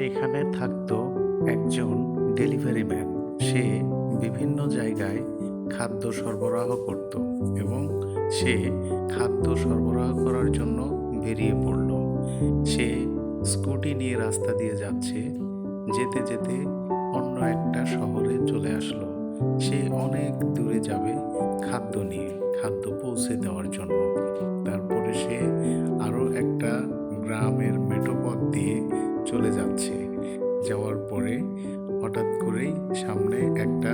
এখানে থাকতো একজন ডেলিভারি ম্যান। সে বিভিন্ন জায়গায় খাদ্য সরবরাহ করত এবং সে খাদ্য সরবরাহ করার জন্য বেরিয়ে পড়ল। সে স্কুটি নিয়ে রাস্তা দিয়ে যাচ্ছে, যেতে যেতে অন্য একটা শহরে চলে আসলো। সে অনেক দূরে যাবে খাদ্য চলে যাচ্ছে। যাওয়ার পরে হঠাৎ করেই সামনে একটা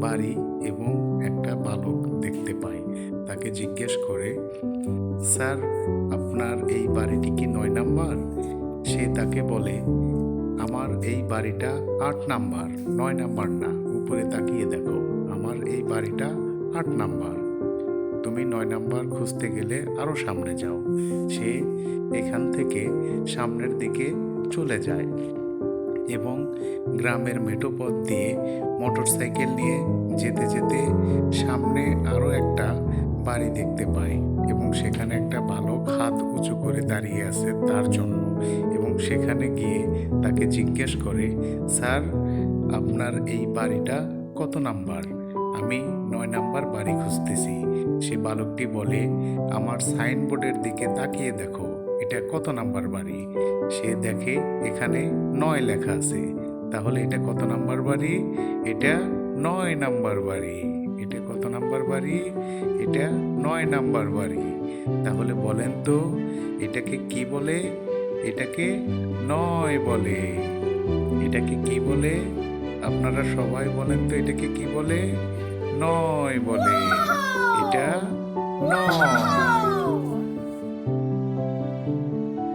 বাড়ি এবং একটা বালক দেখতে পায় তাকে জিজ্ঞেস করে, স্যার, আপনার এই বাড়িটি কি নয় নাম্বার? সে তাকে বলে, আমার এই বাড়িটা আট নাম্বার। নয় নাম্বার না, উপরে তাকিয়ে দেখো। আমার এই বাড়িটা আট নাম্বার। তুমি নয় নাম্বার খুঁজতে গেলে আরও সামনে যাও। সে এখান থেকে সামনের দিকে চলে যায় এবং গ্রামের মেঠো পথ দিয়ে মোটর সাইকেল নিয়ে যেতে যেতে সামনে আরও একটা বাড়ি দেখতে পায় এবং সেখানে একটা বালক হাত উঁচু করে দাঁড়িয়ে আছে তার জন্য এবং সেখানে গিয়ে তাকে জিজ্ঞেস করে, স্যার, আপনার এই বাড়িটা কত নাম্বার? আমি নয় নাম্বার বাড়ি খুঁজতেছি। সে বালকটি বলে, আমার সাইনবোর্ডের দিকে তাকিয়ে দেখো। এটা কত নাম্বার বাড়ি? সে দেখে এখানে নয় লেখা আছে। তাহলে এটা কত নাম্বার বাড়ি? এটা নয় নাম্বার বাড়ি। এটা কত নাম্বার বাড়ি? এটা নয় নাম্বার বাড়ি। তাহলে বলেন তো, এটাকে কি বলে? এটাকে নয় বলে। এটাকে কি বলে? আপনারা সবাই বলেন তো, এটাকে কি বলে? নয় বলে। এটা নয়।